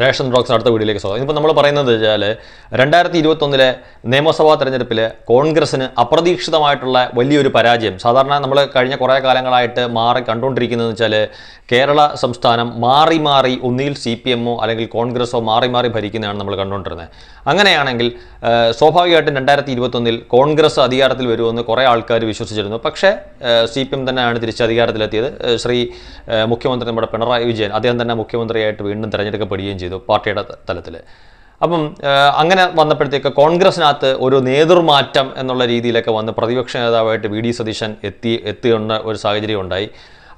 Ration blocks അടുത്ത വീഡിയോയിലേക്ക് സ്വാഗതം. ഇപ്പോൾ നമ്മൾ പറയുന്നത് വെച്ചാൽ രണ്ടായിരത്തി ഇരുപത്തൊന്നിലെ നിയമസഭാ തെരഞ്ഞെടുപ്പിൽ കോൺഗ്രസ്സിന് അപ്രതീക്ഷിതമായിട്ടുള്ള വലിയൊരു പരാജയം. സാധാരണ നമ്മൾ കഴിഞ്ഞ കുറേ കാലങ്ങളായിട്ട് മാറി കണ്ടുകൊണ്ടിരിക്കുന്നതെന്ന് വെച്ചാൽ കേരള സംസ്ഥാനം മാറി മാറി ഒന്നിൽ സി പി എമ്മോ അല്ലെങ്കിൽ കോൺഗ്രസ്സോ മാറി മാറി ഭരിക്കുന്നതാണ് നമ്മൾ കണ്ടുകൊണ്ടിരുന്നത്. അങ്ങനെയാണെങ്കിൽ സ്വാഭാവികമായിട്ടും രണ്ടായിരത്തി ഇരുപത്തൊന്നിൽ കോൺഗ്രസ് അധികാരത്തിൽ വരുമെന്ന് കുറേ ആൾക്കാർ വിശ്വസിച്ചിരുന്നു. പക്ഷേ സി പി എം തന്നെയാണ് തിരിച്ച് അധികാരത്തിലെത്തിയത്. ശ്രീ മുഖ്യമന്ത്രി നമ്മുടെ പിണറായി വിജയൻ അദ്ദേഹം തന്നെ മുഖ്യമന്ത്രിയായിട്ട് വീണ്ടും തിരഞ്ഞെടുക്കപ്പെടുകയും ചെയ്തു. പാർട്ടിയുടെ തലത്തിൽ അപ്പം അങ്ങനെ വന്നപ്പോഴത്തേക്ക് കോൺഗ്രസിനകത്ത് ഒരു നേതൃമാറ്റം എന്നുള്ള രീതിയിലൊക്കെ വന്ന് പ്രതിപക്ഷ നേതാവായിട്ട് വി ഡി സതീശൻ എത്തി എത്തിയുന്ന ഒരു സാഹചര്യം ഉണ്ടായി.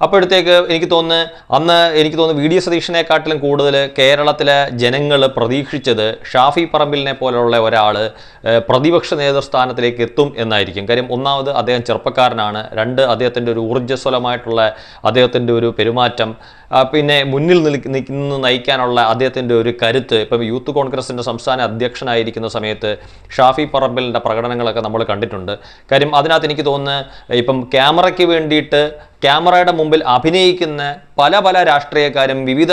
അപ്പോഴത്തേക്ക് എനിക്ക് തോന്നുന്നു അന്ന് എനിക്ക് തോന്നുന്നു വി ഡി സതീഷിനെക്കാട്ടിലും കൂടുതൽ കേരളത്തിലെ ജനങ്ങൾ പ്രതീക്ഷിച്ചത് ഷാഫി പറമ്പിലിനെ പോലെയുള്ള ഒരാൾ പ്രതിപക്ഷ നേതൃസ്ഥാനത്തിലേക്ക് എത്തും എന്നായിരിക്കും. കാര്യം ഒന്നാമത് അദ്ദേഹം ചെറുപ്പക്കാരനാണ്. രണ്ട് അദ്ദേഹത്തിന്റെ ഒരു ഊർജസ്വലമായിട്ടുള്ള അദ്ദേഹത്തിന്റെ ഒരു പെരുമാറ്റം പിന്നെ മുന്നിൽ നിൽക്കുന്ന നയിക്കാനുള്ള അദ്ദേഹത്തിന്റെ ഒരു കരുത്ത്. ഇപ്പം യൂത്ത് കോൺഗ്രസിന്റെ സംസ്ഥാന അധ്യക്ഷനായിരിക്കുന്ന സമയത്ത് ഷാഫി പറമ്പിലിന്റെ പ്രകടനങ്ങളൊക്കെ നമ്മൾ കണ്ടിട്ടുണ്ട്. കാര്യം അതിനകത്ത് എനിക്ക് തോന്നുന്നു ഇപ്പം ക്യാമറയ്ക്ക് വേണ്ടിയിട്ട് ക്യാമറയുടെ മുമ്പിൽ അഭിനയിക്കുന്ന പല പല രാഷ്ട്രീയക്കാരും വിവിധ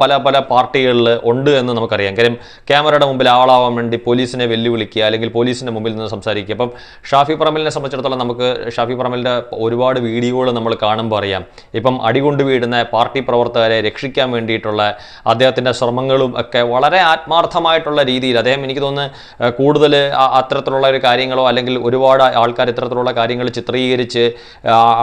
പല പല പാർട്ടികളിൽ ഉണ്ട് എന്ന് നമുക്കറിയാം. കാര്യം ക്യാമറയുടെ മുമ്പിൽ ആളാവാൻ വേണ്ടി പോലീസിനെ വെല്ലുവിളിക്കുക അല്ലെങ്കിൽ പോലീസിന്റെ മുമ്പിൽ നിന്ന് സംസാരിക്കുക. അപ്പം ഷാഫി പറമ്പലിനെ സംബന്ധിച്ചിടത്തോളം നമുക്ക് ഷാഫി പറമ്പലിന്റെ ഒരുപാട് വീഡിയോകൾ നമ്മൾ കാണുമ്പോൾ അറിയാം. ഇപ്പം അടികൊണ്ട് വീഴുന്ന പാർട്ടി പ്രവർത്തകരെ രക്ഷിക്കാൻ വേണ്ടിയിട്ടുള്ള അദ്ദേഹത്തിന്റെ ശ്രമങ്ങളും ഒക്കെ വളരെ ആത്മാർത്ഥമായിട്ടുള്ള രീതിയിൽ അദ്ദേഹം എനിക്ക് തോന്നുന്നു കൂടുതൽ അത്തരത്തിലുള്ള ഒരു കാര്യങ്ങളോ അല്ലെങ്കിൽ ഒരുപാട് ആൾക്കാർ ഇത്തരത്തിലുള്ള കാര്യങ്ങൾ ചിത്രീകരിച്ച്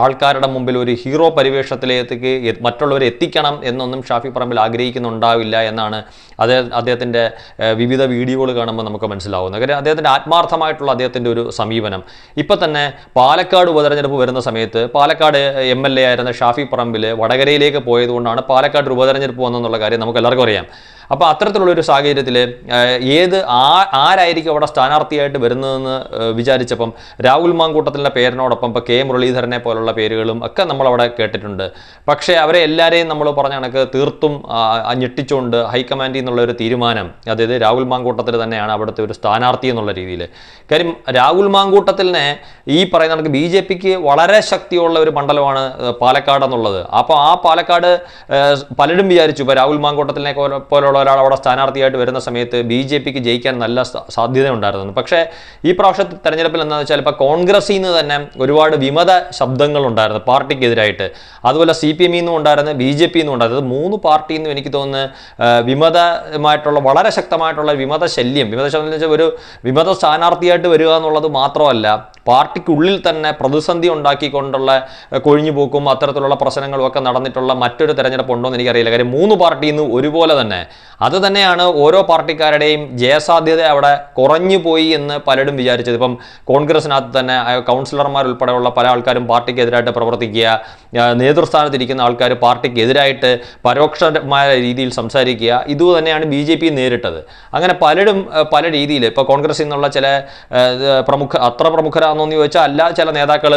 ആൾക്കാരുടെ മുമ്പിൽ ഒരു ഹീറോ പരിവേഷത്തിലേക്ക് എ- മറ്റുള്ളവരെ എത്തിക്കണം എന്നൊന്നും ഷാഫി പറമ്പിൽ ആഗ്രഹിക്കുന്നുണ്ടാവില്ല എന്നാണ് അദ്ദേഹം അദ്ദേഹത്തിന്റെ വിവിധ വീഡിയോകൾ കാണുമ്പോൾ നമുക്ക് മനസ്സിലാവുന്നത്. കാര്യം അദ്ദേഹത്തിന്റെ ആത്മാർത്ഥമായിട്ടുള്ള അദ്ദേഹത്തിന്റെ ഒരു സമീപനം. ഇപ്പം തന്നെ പാലക്കാട് ഉപതെരഞ്ഞെടുപ്പ് വരുന്ന സമയത്ത് പാലക്കാട് എം എൽ എ ആയിരുന്ന ഷാഫി പറമ്പിൽ വടകരയിലേക്ക് പോയതുകൊണ്ടാണ് പാലക്കാട് ഉപതെരഞ്ഞെടുപ്പ് വന്നെന്നുള്ള കാര്യം നമുക്ക് എല്ലാവർക്കും അറിയാം. അപ്പോൾ അത്തരത്തിലുള്ള ഒരു സാഹചര്യത്തിൽ ഏത് ആ ആരായിരിക്കും അവിടെ സ്ഥാനാർത്ഥിയായിട്ട് വരുന്നതെന്ന് വിചാരിച്ചപ്പം രാഹുൽ മാങ്കൂട്ടത്തിന്റെ പേരിനോടൊപ്പം ഇപ്പോൾ കെ മുരളീധരനെ പോലുള്ള പേരുകളും ഒക്കെ നമ്മളവിടെ കേട്ടിട്ടുണ്ട്. പക്ഷേ അവരെ എല്ലാവരെയും നമ്മൾ പറഞ്ഞ കണക്ക് തീർത്തും ഞെട്ടിച്ചുകൊണ്ട് ഹൈക്കമാൻഡിൽ നിന്നുള്ള ഒരു തീരുമാനം അതായത് രാഹുൽ മാങ്കൂട്ടത്തിൽ തന്നെയാണ് അവിടുത്തെ ഒരു സ്ഥാനാർത്ഥി എന്നുള്ള രീതിയിൽ. കാര്യം രാഹുൽ മാങ്കൂട്ടത്തിലിനെ ഈ പറയുന്ന കണക്ക് ബി ജെ പിക്ക് വളരെ ശക്തിയുള്ള ഒരു മണ്ഡലമാണ് പാലക്കാട് എന്നുള്ളത്. അപ്പോൾ ആ പാലക്കാട് പലരും വിചാരിച്ചു ഇപ്പോൾ രാഹുൽ മാങ്കൂട്ടത്തിനെ പോലെ- പോലുള്ള ഒരാൾ അവിടെ സ്ഥാനാർത്ഥിയായിട്ട് വരുന്ന സമയത്ത് ബി ജെ പിക്ക് ജയിക്കാൻ നല്ല സാധ്യതയുണ്ടായിരുന്നു. പക്ഷേ ഈ പ്രാവശ്യത്തെ തെരഞ്ഞെടുപ്പിൽ എന്താണെന്ന് വെച്ചാൽ ഇപ്പോൾ കോൺഗ്രസിൽ നിന്ന് തന്നെ ഒരുപാട് വിമത ശബ്ദങ്ങളുണ്ടായിരുന്നു പാർട്ടിക്കെതിരായിട്ട്. അതുപോലെ സി പി എമ്മിൽ നിന്നും ബി ജെ പി എന്നുണ്ട് അതായത് മൂന്ന് പാർട്ടി എന്ന് എനിക്ക് തോന്നുന്നു വിമതമായിട്ടുള്ള വളരെ ശക്തമായിട്ടുള്ള വിമത ശല്യം വിമത ശല്യം എന്ന് വെച്ചാൽ ഒരു വിമത സ്ഥാനാർത്ഥിയായിട്ട് വരിക എന്നുള്ളത് മാത്രമല്ല പാർട്ടിക്കുള്ളിൽ തന്നെ പ്രതിസന്ധി ഉണ്ടാക്കിക്കൊണ്ടുള്ള കൊഴിഞ്ഞുപോക്കും അത്തരത്തിലുള്ള പ്രശ്നങ്ങളും ഒക്കെ നടന്നിട്ടുള്ള മറ്റൊരു തെരഞ്ഞെടുപ്പ് ഉണ്ടോ എന്ന് എനിക്കറിയില്ല. കാര്യം മൂന്ന് പാർട്ടിയിൽ നിന്ന് ഒരുപോലെ തന്നെ. അത് തന്നെയാണ് ഓരോ പാർട്ടിക്കാരുടെയും ജയസാധ്യത അവിടെ കുറഞ്ഞു പോയി എന്ന് പലരും വിചാരിച്ചത്. ഇപ്പം കോൺഗ്രസിനകത്ത് തന്നെ കൗൺസിലർമാരുൾപ്പെടെയുള്ള പല ആൾക്കാരും പാർട്ടിക്കെതിരായിട്ട് പ്രവർത്തിക്കുക നേതൃസ്ഥാനത്തിരിക്കുന്ന ആൾക്കാർ പാർട്ടിക്കെതിരായിട്ട് പരോക്ഷമായ രീതിയിൽ സംസാരിക്കുക ഇതുതന്നെയാണ് ബി ജെ പി നേരിട്ടത്. അങ്ങനെ പലരും പല രീതിയിൽ ഇപ്പോൾ കോൺഗ്രസിൽ നിന്നുള്ള ചില പ്രമുഖ അത്ര പ്രമുഖ അത്ര എന്ന് ചോദിച്ചാൽ അല്ല ചില നേതാക്കൾ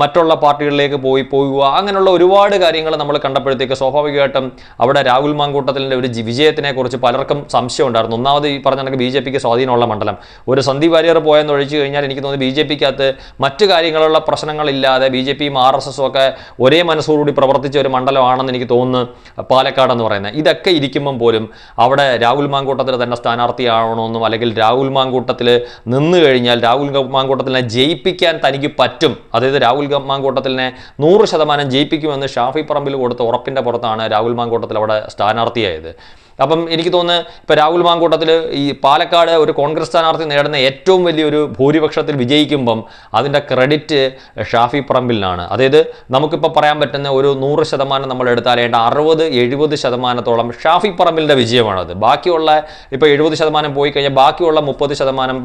മറ്റുള്ള പാർട്ടികളിലേക്ക് പോയി പോകുക അങ്ങനെയുള്ള ഒരുപാട് കാര്യങ്ങൾ നമ്മൾ കണ്ടപ്പോഴത്തേക്ക് സ്വാഭാവികമായിട്ടും അവിടെ രാഹുൽ മാങ്കൂട്ടത്തിന്റെ ഒരു വിജയത്തിനെ കുറിച്ച് പലർക്കും സംശയം ഉണ്ടായിരുന്നു. ഒന്നാമത് ഈ പറഞ്ഞ കണക്ക് ബി ജെ പിക്ക് സ്വാധീനമുള്ള മണ്ഡലം. ഒരു സന്ദീപ് വാര്യർ പോയെന്ന് ഒഴിച്ചു കഴിഞ്ഞാൽ എനിക്ക് തോന്നുന്നു ബി ജെ പിക്കകത്ത് മറ്റു കാര്യങ്ങളുള്ള പ്രശ്നങ്ങളില്ലാതെ ബി ജെ പിയും ആർ എസ് എസും ഒക്കെ ഒരേ മനസ്സോടുകൂടി പ്രവർത്തിച്ച ഒരു മണ്ഡലമാണെന്ന് എനിക്ക് തോന്നുന്നു പാലക്കാട് എന്ന് പറയുന്നത്. ഇതൊക്കെ ഇരിക്കുമ്പം പോലും അവിടെ രാഹുൽ മാങ്കൂട്ടത്തിൽ തന്നെ സ്ഥാനാർത്ഥിയാവണമെന്നും അല്ലെങ്കിൽ രാഹുൽ മാങ്കൂട്ടത്തിൽ നിന്ന് കഴിഞ്ഞാൽ രാഹുൽ മാങ്കൂട്ടത്തിൽ മാങ്കൂട്ടത്തിനെ ജയിപ്പിക്കാൻ തനിക്ക് പറ്റും. അതായത് രാഹുൽ മാങ്കൂട്ടത്തിനെ നൂറ് ശതമാനം ജയിപ്പിക്കുമെന്ന് ഷാഫി പറമ്പിൽ കൊടുത്ത ഉറപ്പിന്റെ പുറത്താണ് രാഹുൽ മാങ്കൂട്ടത്തിൽ അവിടെ സ്ഥാനാർത്ഥിയായത്. അപ്പം എനിക്ക് തോന്നുന്നു ഇപ്പോൾ രാഹുൽ മാങ്കൂട്ടത്തിൽ ഈ പാലക്കാട് ഒരു കോൺഗ്രസ് സ്ഥാനാർത്ഥി നേടുന്ന ഏറ്റവും വലിയൊരു ഭൂരിപക്ഷത്തിൽ വിജയിക്കുമ്പം അതിന്റെ ക്രെഡിറ്റ് ഷാഫി പറമ്പിലിനാണ്. അതായത് നമുക്കിപ്പോൾ പറയാൻ പറ്റുന്ന ഒരു നൂറ് ശതമാനം നമ്മൾ എടുത്താൽ ഏണ്ട അറുപത് എഴുപത് ശതമാനത്തോളം ഷാഫി പറമ്പിലിന്റെ വിജയമാണത് ബാക്കിയുള്ള ഇപ്പോൾ എഴുപത് ശതമാനം പോയി കഴിഞ്ഞാൽ ബാക്കിയുള്ള മുപ്പത് ശതമാനം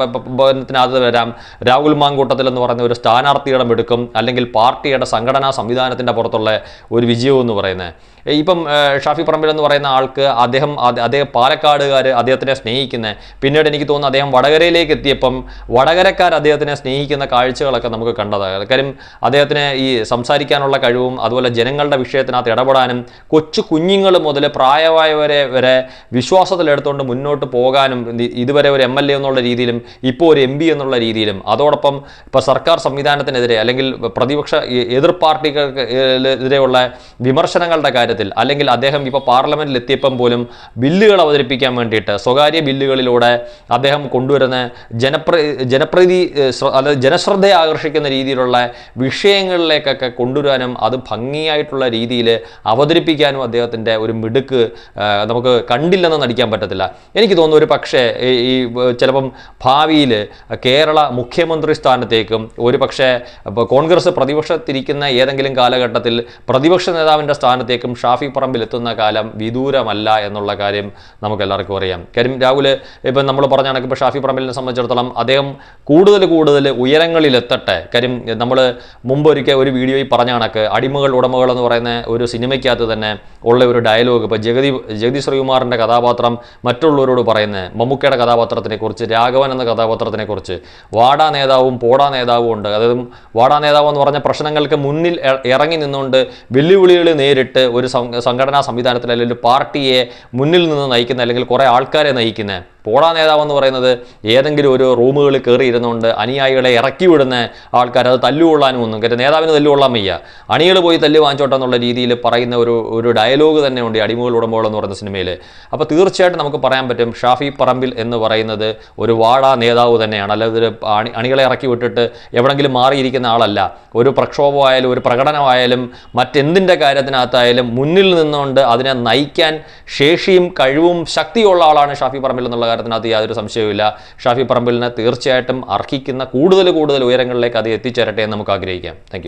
ത്തിനകത്ത് വരാം. രാഹുൽ മാങ്കൂട്ടത്തിൽ എന്ന് പറയുന്ന ഒരു സ്ഥാനാർത്ഥിയുടെ എടുക്കും അല്ലെങ്കിൽ പാർട്ടിയുടെ സംഘടനാ സംവിധാനത്തിന്റെ പുറത്തുള്ള ഒരു വിജയം എന്ന് പറയുന്നത്. ഇപ്പം ഷാഫി പറമ്പിൽ എന്ന് പറയുന്ന ആൾക്ക് അദ്ദേഹം അദ്ദേഹം പാലക്കാടുകാർ അദ്ദേഹത്തിനെ സ്നേഹിക്കുന്നത് പിന്നീട് എനിക്ക് തോന്നുന്നു അദ്ദേഹം വടകരയിലേക്ക് എത്തിയപ്പം വടകരക്കാർ അദ്ദേഹത്തിനെ സ്നേഹിക്കുന്ന കാഴ്ചകളൊക്കെ നമുക്ക് കണ്ടതാണ്. കാര്യം അദ്ദേഹത്തിന് ഈ സംസാരിക്കാനുള്ള കഴിവും അതുപോലെ ജനങ്ങളുടെ വിഷയത്തിനകത്ത് ഇടപെടാനും കൊച്ചു കുഞ്ഞുങ്ങൾ മുതൽ പ്രായമായവരെ വരെ വിശ്വാസത്തിലെടുത്തുകൊണ്ട് മുന്നോട്ട് പോകാനും ഇതുവരെ ഒരു എം എൽ എ എന്നുള്ള രീതിയിലും ഇപ്പോൾ ഒരു എം എന്നുള്ള രീതിയിലും അതോടൊപ്പം ഇപ്പോൾ സർക്കാർ സംവിധാനത്തിനെതിരെ അല്ലെങ്കിൽ പ്രതിപക്ഷ എതിർ പാർട്ടികൾക്ക് എതിരെയുള്ള വിമർശനങ്ങളുടെ കാര്യത്തിൽ അല്ലെങ്കിൽ അദ്ദേഹം ഇപ്പോൾ പാർലമെന്റിൽ എത്തിയപ്പം പോലും ബില്ലുകൾ അവതരിപ്പിക്കാൻ വേണ്ടിയിട്ട് സ്വകാര്യ ബില്ലുകളിലൂടെ അദ്ദേഹം കൊണ്ടുവരുന്ന ജനപ്ര ജനപ്രീതി അല്ല ജനശ്രദ്ധയെ ആകർഷിക്കുന്ന രീതിയിലുള്ള വിഷയങ്ങളിലേക്കൊക്കെ കൊണ്ടുവരാനും അത് ഭംഗിയായിട്ടുള്ള രീതിയിൽ അവതരിപ്പിക്കാനും അദ്ദേഹത്തിന്റെ ഒരു മിടുക്ക് നമുക്ക് കണ്ടില്ലെന്ന് നടിക്കാൻ പറ്റത്തില്ല. എനിക്ക് തോന്നുന്നു ഒരു പക്ഷേ ഈ ചിലപ്പം ഭാവിയിൽ കേരള മുഖ്യമന്ത്രി സ്ഥാനത്തേക്കും ഒരു പക്ഷേ കോൺഗ്രസ് പ്രതിപക്ഷത്തിരിക്കുന്ന ഏതെങ്കിലും കാലഘട്ടത്തിൽ പ്രതിപക്ഷ നേതാവിന്റെ സ്ഥാനത്തേക്കും ഷാഫി പറമ്പിൽ എത്തുന്ന കാലം വിദൂരമല്ല എന്നുള്ള കാര്യം നമുക്ക് എല്ലാവർക്കും അറിയാം. കാര്യം രാഹുൽ ഇപ്പം നമ്മൾ പറഞ്ഞ കണക്ക് ഇപ്പോൾ ഷാഫി പറമ്പിലിനെ സംബന്ധിച്ചിടത്തോളം അദ്ദേഹം കൂടുതൽ കൂടുതൽ ഉയരങ്ങളിലെത്തട്ടെ. കാര്യം നമ്മൾ മുമ്പ് ഒരിക്കൽ ഒരു വീഡിയോയിൽ പറഞ്ഞ കണക്ക് അടിമകൾ ഉടമകൾ എന്ന് പറയുന്ന ഒരു സിനിമയ്ക്കകത്ത് തന്നെ ഉള്ള ഒരു ഡയലോഗ് ഇപ്പോൾ ജഗതി ജഗതി ശ്രീകുമാറിന്റെ കഥാപാത്രം മറ്റുള്ളവരോട് പറയുന്നത് മമ്മൂക്കയുടെ കഥാപാത്രത്തിനെക്കുറിച്ച് രാഘവൻ എന്ന കഥാപാത്രത്തിനെക്കുറിച്ച് വാടാ നേതാവും പോടാ നേതാവും ഉണ്ട്. അതായത് വാടാ നേതാവ് എന്ന് പറഞ്ഞ പ്രശ്നങ്ങൾക്ക് മുന്നിൽ ഇറങ്ങി നിന്നുകൊണ്ട് വെല്ലുവിളികൾ നേരിട്ട് ഒരു സംഘടനാ സംവിധാനത്തിൽ അല്ലെങ്കിൽ പാർട്ടിയെ മുന്നിൽ നിന്ന് നയിക്കുന്ന അല്ലെങ്കിൽ കുറേ ആൾക്കാരെ നയിക്കുന്ന പോടാ നേതാവ് എന്ന് പറയുന്നത് ഏതെങ്കിലും ഒരു റൂമുകളിൽ കയറി അനുയായികളെ ഇറക്കി വിടുന്ന ആൾക്കാർ അത് തല്ലുകൊള്ളാനും ഒന്നും. കയറ്റ നേതാവിന് തല്ലുകൊള്ളാൻ വയ്യ. അണികൾ പോയി തല്ല് വാങ്ങിച്ചോട്ടെ എന്നുള്ള രീതിയിൽ പറയുന്ന ഒരു ഒരു ഡയലോഗ് തന്നെ ഉണ്ട് അടിമകൾ ഉടമ്പോൾ എന്ന് പറയുന്ന സിനിമയിൽ. അപ്പോൾ തീർച്ചയായിട്ടും നമുക്ക് പറയാൻ പറ്റും ഷാഫി പറമ്പിൽ എന്ന് പറയുന്നത് ഒരു വാടാ നേതാവ് തന്നെയാണ്. അല്ലാതെ അണി അണികളെ ഇറക്കി വിട്ടിട്ട് എവിടെങ്കിലും മാറിയിരിക്കുന്ന ആളല്ല. ഒരു പ്രക്ഷോഭമായാലും ഒരു പ്രകടനമായാലും മറ്റെന്തിന്റെ കാര്യത്തിനകത്തായാലും മുന്നിൽ നിന്നുകൊണ്ട് അതിനെ നയിക്കാൻ ശേഷിയും കഴിവും ശക്തിയുള്ള ആളാണ് ഷാഫി പറമ്പിൽ എന്നുള്ള കാര്യത്തിനകത്ത് യാതൊരു സംശയവുമില്ല. ഷാഫി പറമ്പിലിനെ തീർച്ചയായിട്ടും അർഹിക്കുന്ന കൂടുതൽ കൂടുതൽ ഉയരങ്ങളിലേക്ക് അത് എത്തിച്ചേരട്ടെ എന്ന് നമുക്ക് ആഗ്രഹിക്കാം. താങ്ക്